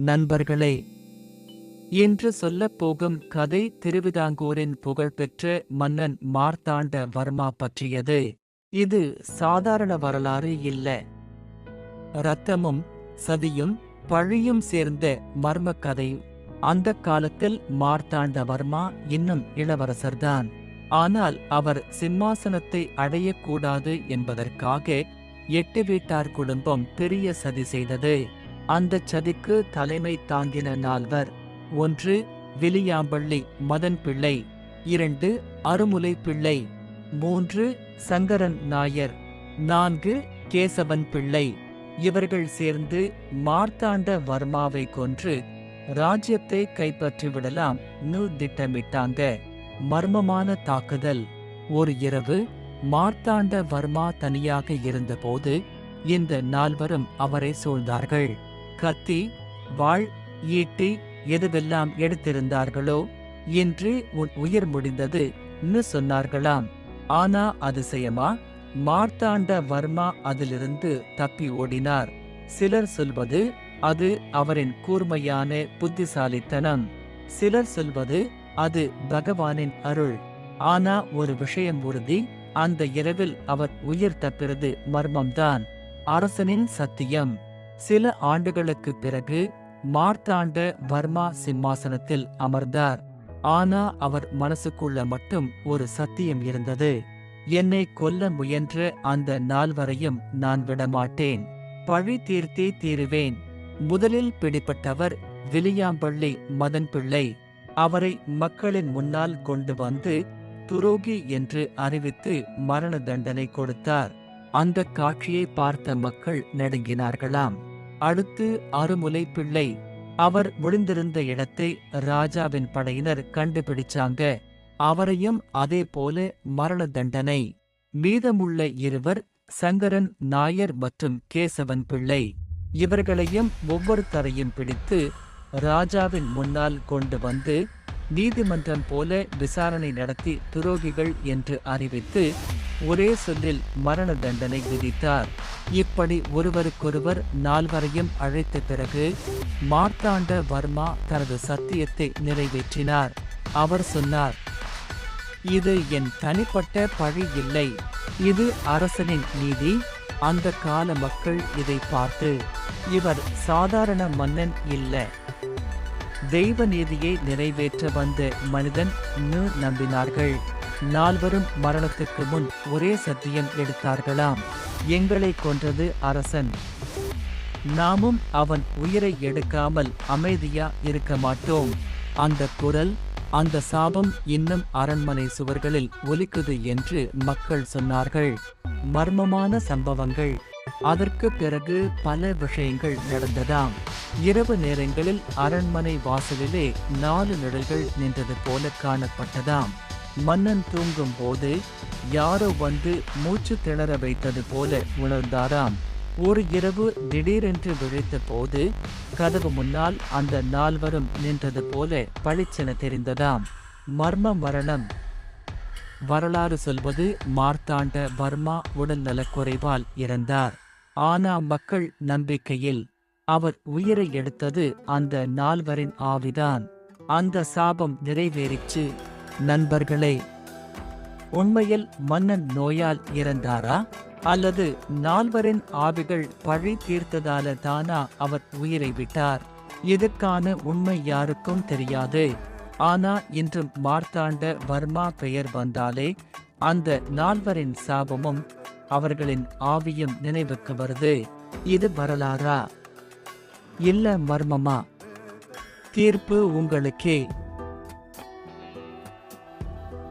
நண்பர்களே என்று சொல்லப் போகும் கதை திருவிதாங்கூரின் புகழ்பெற்ற மன்னன் மார்த்தாண்ட வர்மா பற்றியது. இது சாதாரண வரலாறு இல்ல. ரத்தமும் சதியும் பழியும் சேர்ந்த மர்ம கதை. அந்த காலத்தில் மார்த்தாண்ட வர்மா இன்னும் இளவரசர்தான். ஆனால் அவர் சிம்மாசனத்தை அடையக்கூடாது என்பதற்காக எட்டு வீட்டார் குடும்பம் பெரிய சதி செய்தது. அந்த சதிக்கு தலைமை தாங்கின நால்வர். ஒன்று விலியாம்பள்ளி மதன் பிள்ளை. இரண்டு அருமுலை பிள்ளை. மூன்று சங்கரன் நாயர். நான்கு கேசவன் பிள்ளை. இவர்கள் சேர்ந்து மார்த்தாண்ட வர்மாவை கொன்று ராஜ்யத்தை கைப்பற்றிவிடலாம் திட்டமிட்டாங்க. மர்மமான தாக்குதல். ஒரு இரவு மார்த்தாண்ட வர்மா தனியாக இருந்தபோது இந்த நால்வரும் அவரை சூழ்ந்தார்கள். கத்தி வாழ் ஈட்டி எதுவெல்லாம் எடுத்திருந்தார்களோ இன்று உன் உயிர் முடிந்தது சொன்னார்களாம். ஆனா அதிசயமா? மார்த்தாண்ட வர்மா அதிலிருந்து தப்பி ஓடினார். சிலர் சொல்வது அது அவரின் கூர்மையான புத்திசாலித்தனம். சிலர் சொல்வது அது பகவானின் அருள். ஆனா ஒரு விஷயம் உறுதி அந்த இரவில் அவர் உயிர் தப்பிறது மர்மம்தான். அரசனின் சத்தியம். சில ஆண்டுகளுக்கு பிறகு மார்த்தாண்ட வர்மா சிம்மாசனத்தில் அமர்ந்தார். ஆனா அவர் மனசுக்குள்ள மட்டும் ஒரு சத்தியம் இருந்தது. என்னை கொல்ல முயன்ற அந்த நால்வரையும் நான் விடமாட்டேன். பழி தீர்த்தே தீருவேன். முதலில் பிடிப்பட்டவர் விலியாம்பள்ளி மதன் பிள்ளை. அவரை மக்களின் முன்னால் கொண்டு வந்து துரோகி என்று அறிவித்து மரண தண்டனை கொடுத்தார். அந்த காட்சியை பார்த்த மக்கள் நடுங்கினார்களாம். அடுத்து அருமுலை பிள்ளை. அவர் விழுந்திருந்த இடத்தை ராஜாவின் படையினர் கண்டுபிடிச்சாங்க. அவரையும் அதே போல மரண தண்டனை. மீதமுள்ள இருவர் சங்கரன் நாயர் மற்றும் கேசவன் பிள்ளை. இவர்களையும் ஒவ்வொருத்தரையும் பிடித்து ராஜாவின் முன்னால் கொண்டு வந்து நீதிமன்றம் போல விசாரணை நடத்தி துரோகிகள் என்று அறிவித்து ஒரே சொல்லில் மரண தண்டனை விதித்தார். இப்படி ஒருவருக்கொருவர் நால்வரையும் அழைத்த பிறகு மார்த்தாண்ட வர்மா தனது சத்தியத்தை நிறைவேற்றினார். அவர் சொன்னார் இது என் தனிப்பட்ட பழி இல்லை. இது அரசனின் நீதி. அந்த கால மக்கள் இதை பார்த்து இவர் சாதாரண மன்னன் இல்லை. தெய்வ நீதியை நிறைவேற்ற வந்த மனிதன் நம்பினார்கள். நால்வரும் மரணத்துக்கு முன் ஒரே சத்தியம் எடுத்தார்களாம். எங்களை கொன்றது அரசன். நாமும் அவன் உயிரை எடுக்காமல் அமைதியா இருக்க மாட்டோம். அந்த குரல் அந்த சாபம் இன்னும் அரண்மனை சுவர்களில் ஒலிக்குது என்று மக்கள் சொன்னார்கள். மர்மமான சம்பவங்கள். அதற்கு பிறகு பல விஷயங்கள் நடந்ததாம். இரவு நேரங்களில் அரண்மனை வாசலிலே நாலு நிழல்கள் நின்றது போல காணப்பட்டதாம். மன்னன் தூங்கும் போது யாரோ வந்து மூச்சு திணற வைத்தது போல உணர்ந்தாராம். ஒரு இரவு திடீரென்று விழித்த போது கதவு முன்னால் அந்த நால்வரும் நின்றது போல பளிச்சென தெரிந்ததாம். மர்ம மரணம். வரலாறு சொல்வது மார்த்தாண்ட வர்மா உடல் நலக்குறைவால் இறந்தார். ஆனா மக்கள் நம்பிக்கையில் அவர் உயிரை எடுத்தது அந்த நால்வரின் ஆவிதான். அந்த சாபம் நிறைவேறிச்சு. நண்பர்களே உண்மையில் மன்னன் நோயால் இறந்தாரா? அல்லது நால்வரின் ஆவிகள் பழி தீர்த்ததால தானா அவர் உயிரை விட்டார்? இதற்கான உண்மை யாருக்கும் தெரியாது. ஆனா இன்று மார்த்தாண்ட வர்மா பெயர் வந்தாலே அந்த நால்வரின் சாபமும் அவர்களின் ஆவியும் நினைவுக்கு வருது. இது வரலாறா? இல்ல மர்மமா? தீர்ப்பு உங்களுக்கே.